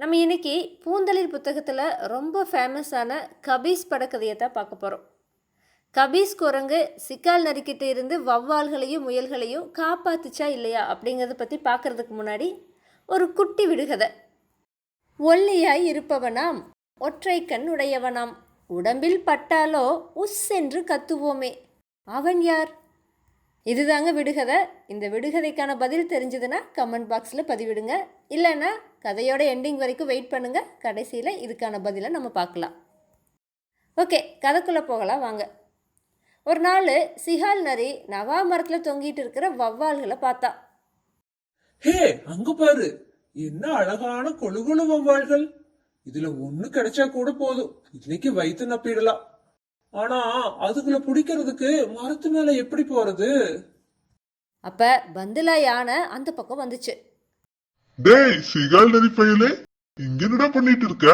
நம்ம இன்னைக்கு பூந்தளிர் புத்தகத்தில் ரொம்ப ஃபேமஸான கபீஸ் படக்கதையை தான் பார்க்க போகிறோம் கபீஸ் குரங்கு சிக்கால் நரிக்கிட்ட இருந்து வவ்வால்களையும் முயல்களையும் காப்பாத்துச்சா இல்லையா அப்படிங்கிறத பற்றி பார்க்கறதுக்கு முன்னாடி ஒரு குட்டி விடுகதை. ஒல்லியாய் இருப்பவனாம் ஒற்றை கண் உடையவனாம் உடம்பில் பட்டாலோ உஸ் என்று கத்துவோமே. அவன் யார்? இதுதாங்க விடுகதை. இந்த விடுகதைக்கான பதில் தெரிஞ்சதுன்னா கமெண்ட் பாக்ஸில் பதிவிடுங்க. இல்லைன்னா கதையோட எண்டிங் வரைக்கும் வெயிட் பண்ணுங்கள் கடைசியில் இதுக்கான பதிலை நம்ம பார்க்கலாம். ஓகே கதைக்குள்ளே போகலாம் வாங்க. ஒரு நாள் சிஹால் நரி நவா மரத்தில் தொங்கிட்டு இருக்கிற வவ்வால்களை பார்த்தா. ஹே அங்க பாரு. என்ன அழகான கொழு கொழு வவ்வால்கள் இதுல ஒண்ணு கிடைச்சா கூட போதும். இன்னைக்கு வயிற்று நப்பிடலாம். ஆனா அதுக்குள்ள பிடிக்கிறதுக்கு மரத்து மேல எப்படி போறது? அப்போ பந்துலா யானை அந்த பக்கம் வந்துச்சு. டேய் சிகால் நரி பையலே இங்க என்னடா பண்ணிட்டு இருக்க?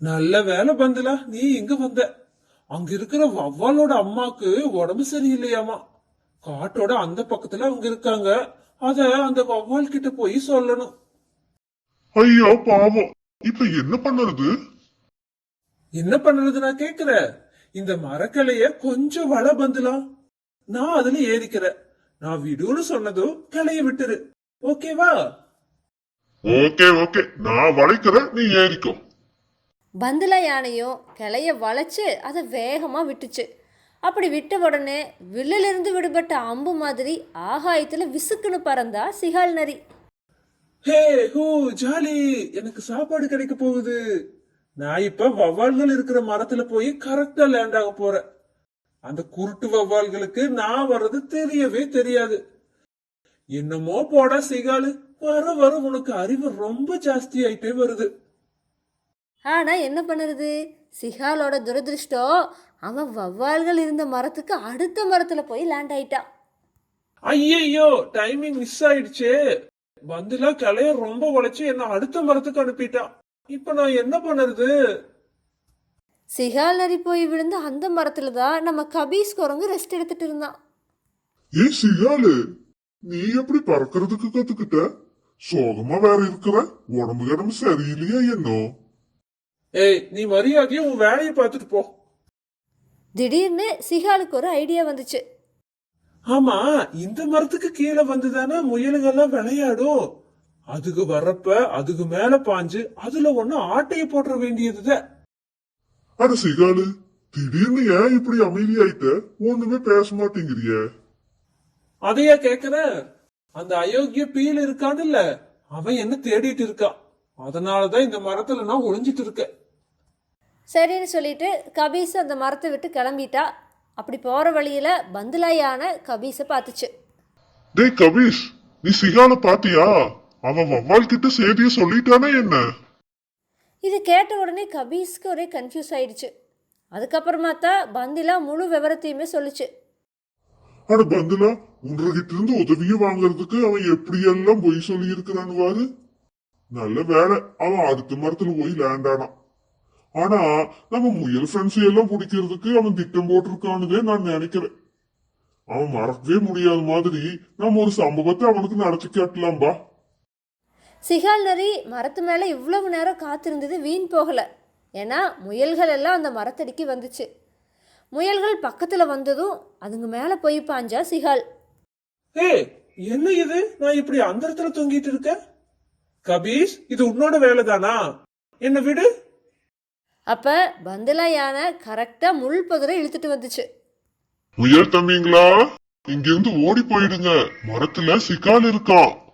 நல்ல வேலை பந்தலா நீ இங்க வந்த. அங்க இருக்கிற வவ்வாலோட அம்மாக்கு உடம்பு சரியில்லையாமா? காட்டோட அந்த பக்கத்துல அவங்க இருக்காங்க. அத அந்த வவ்வால் கிட்ட போய் சொல்லணும். ஐயோ பாவம். இப்ப என்ன பண்ணுறது? என்ன பண்றது நான் கேக்குறேன் இந்த மரக்கிளைய கொஞ்சம் வள பந்தலாம் நான் அதுல ஏறிக்கிறேன் நான் விடுன்னு சொன்னதும் கிளைய விட்டுரு. ஓகேவா ஓகே ஓகே நான் வளைக்கிறேன் நீ ஏறிக்கோ. பந்துலா யானையும் கிளைய வளைச்சு அதை வேகமாக விட்டுச்சு. அப்படி விட்ட உடனே வில்லிலிருந்து விடுபட்ட அம்பு மாதிரி ஆகாயத்தில் விசுக்குன்னு பறந்தா சிகால் நரி. ஹே ஹூ ஜாலி. எனக்கு சாப்பாடு கிடைக்க போகுது. நான் இப்ப வவ்வால்கள் இருக்கிற மரத்துல போய் கரெக்டா லேண்ட் ஆக போறேன். அந்த குருட்டு வவ்வால்களுக்கு நான் வர்றது தெரியவே தெரியாது. என்னமோ போடா சிகாலு வர வர உனக்கு அறிவு ரொம்ப ஜாஸ்தி ஆயிட்டே வருது. ஆனால் என்ன பண்ணுறது? சிகாலோட துரதிருஷ்டம் அவன் வவ்வால்கள் இருந்த மரத்துக்கு அடுத்த மரத்தில் போய் லேண்ட் ஆயிட்டான் ஐயையோ டைமிங் மிஸ் ஆயிடுச்சே. பந்துலா கிளைய ரொம்ப உழைச்சு என்ன அடுத்த மரத்துக்கு அனுப்பிட்டான் இப்ப நான் என்ன பண்ணுறது? சிகால் நரி போய் விழுந்த அந்த மரத்தில் தான் நம்ம கபீஸ் குரங்கு ரெஸ்ட் எடுத்துட்டு இருந்தான். ஏய் சிகாலு நீ எப்படி பறக்கிறதுக்கு கத்துக்கிட்ட? சோகமா வேற இருக்கிற? உடம்பு கிடம்பு சரியில்லையா என்னோ? ஏய் நீ மரியாதையா உன் வேலையை பார்த்துட்டு போ. திடீர்னு சிகாலுக்கு ஒரு ஐடியா வந்துச்சு. ஆமா இந்த மரத்துக்கு கீழே வந்துதானே முயலுகள்லாம் விளையாடும். அதுக்கு வர்றப்ப அதுக்கு மேல பாஞ்சு அதுல ஒண்ணு ஆட்டைய போட்டுற வேண்டியதுதான் அட சிகாலு திடீர்னு ஏன் இப்படி அமைதியாயிட்ட? ஒண்ணுமே பேச மாட்டேங்கிறிய. அதையா கேக்குற? அந்த அயோக்கிய பீல் இருக்கான்ல அவன் என்ன தேடிட்டு இருக்கான் அதனாலதான் இந்த மரத்துல நான் ஒளிஞ்சிட்டு இருக்கேன். சரின்னு சொல்லிட்டு கபீஸ் அந்த மரத்தை விட்டு கிளம்பிட்டா. அப்படி போகிற வழியில் பந்துலா யானை கபீஸை பார்த்துச்சு. டேய் கபீஷ் நீ சிகால பாத்தியா? அவன் வவ்வால் கிட்ட செய்திய சொல்லிட்டானே என்ன? இது கேட்ட உடனே கபீஸ்க்கு ஒரே கன்ஃபியூஸ் ஆயிடுச்சு. அதுக்கப்புறமா தான் பந்திலா முழு விவரத்தையுமே சொல்லுச்சு. அட பந்துலா உங்ககிட்ட இருந்து உதவிய வாங்குறதுக்கு அவன் எப்படியெல்லாம் பொய் சொல்லி இருக்கிறான்னு நல்ல வேலை அவன் அடுத்த மரத்துல போய் லேண்ட் ஆனான். ஆனா நம்ம முயல் ஃப்ரெண்ட்ஸ் எல்லாம் பிடிக்கிறதுக்கு அவன் திட்டம் போட்டிருக்கானுதே நான் நினைக்கிறேன். அவன் மறக்கவே முடியாத மாதிரி நம்ம ஒரு சம்பவத்தை அவனுக்கு நடத்தி காட்டலாம்பா. சிகால் நரி மரத்து மேலே இவ்வளவு நேரம் காத்திருந்தது வீண் போகலை. ஏன்னா முயல்கள் எல்லாம் அந்த மரத்தடிக்கு வந்துச்சு. முயல்கள் பக்கத்தில் வந்ததும் அதுங்க மேலே போய் பாஞ்சா சிகால். ஏய் என்ன இது? நான் இப்படி அந்த இடத்துல தொங்கிட்டு இருக்கேன் கபீஷ் இது உன்னோட வேலைதானா? என்ன விடு. அப்போ பந்துலா யானை கரெக்டாக முள் புதரை இழுத்துட்டு வந்துச்சு. முயல் தம்பிங்களா? இங்கிருந்து ஓடி போயிடுங்க. மரத்துல சிக்கால் இருக்கான்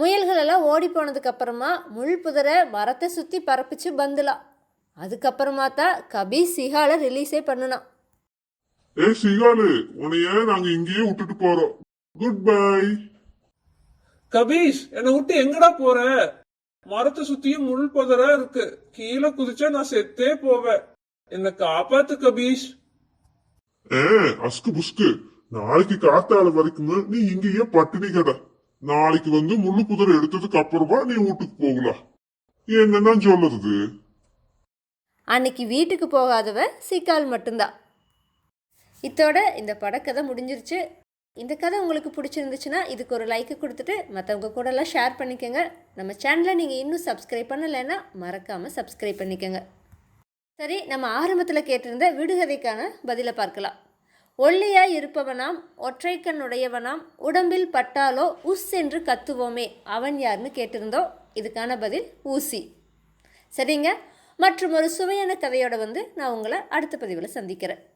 முயல்கள் எல்லாம் ஓடி போனதுக்கு அப்புறமா முள் புதரை மரத்தை சுற்றி பரப்பிச்சு பந்துலா. அதுக்கப்புறமா தான் கபீஸ் சிகாலை ரிலீஸே பண்ணுனான். ஏ சிகாலு உன்னைய நாங்க இங்கேயே விட்டுட்டு போறோம். குட் பை கபீஷ் என்னை விட்டு எங்கடா போற? மரத்தை சுத்தியும் முள் புதரா இருக்கு. கீழே குதிச்சா நான் செத்தே போவேன். என்ன காப்பாத்து கபீஷ். ஏ அஸ்கு புஸ்கு. நாளைக்கு காத்தால வரைக்கும் நீ இங்கேயே பட்டினி கடை. நாளைக்கு வந்து முள்ளு குதிரை எடுத்ததுக்கு அப்புறமா நீ வீட்டுக்கு போகலாம் என்னன்னா சொல்லுறது? அன்னைக்கு வீட்டுக்கு போகாதவ சிக்கால் மட்டும்தான். இத்தோட இந்த படக்கதை முடிஞ்சிருச்சு. இந்த கதை உங்களுக்கு பிடிச்சிருந்துச்சுன்னா இதுக்கு ஒரு லைக்கு கொடுத்துட்டு மற்றவங்க கூடலாம் ஷேர் பண்ணிக்கோங்க. நம்ம சேனலை நீங்கள் இன்னும் சப்ஸ்கிரைப் பண்ணலைன்னா மறக்காமல் சப்ஸ்கிரைப் பண்ணிக்கோங்க. சரி நம்ம ஆரம்பத்தில் கேட்டிருந்த விடுகதைக்கான பதிலை பார்க்கலாம். ஒல்லியாய் இருப்பவனாம் ஒற்றைக்கண்ணுடையவனாம் உடம்பில் பட்டாலோ உஸ் என்று கத்துவோமே. அவன் யாருன்னு கேட்டிருந்தோம் இதுக்கான பதில் ஊசி. சரிங்க? மற்றும் ஒரு சுவையான கதையோட வந்து நான் உங்களை அடுத்த பதிவில் சந்திக்கிறேன்.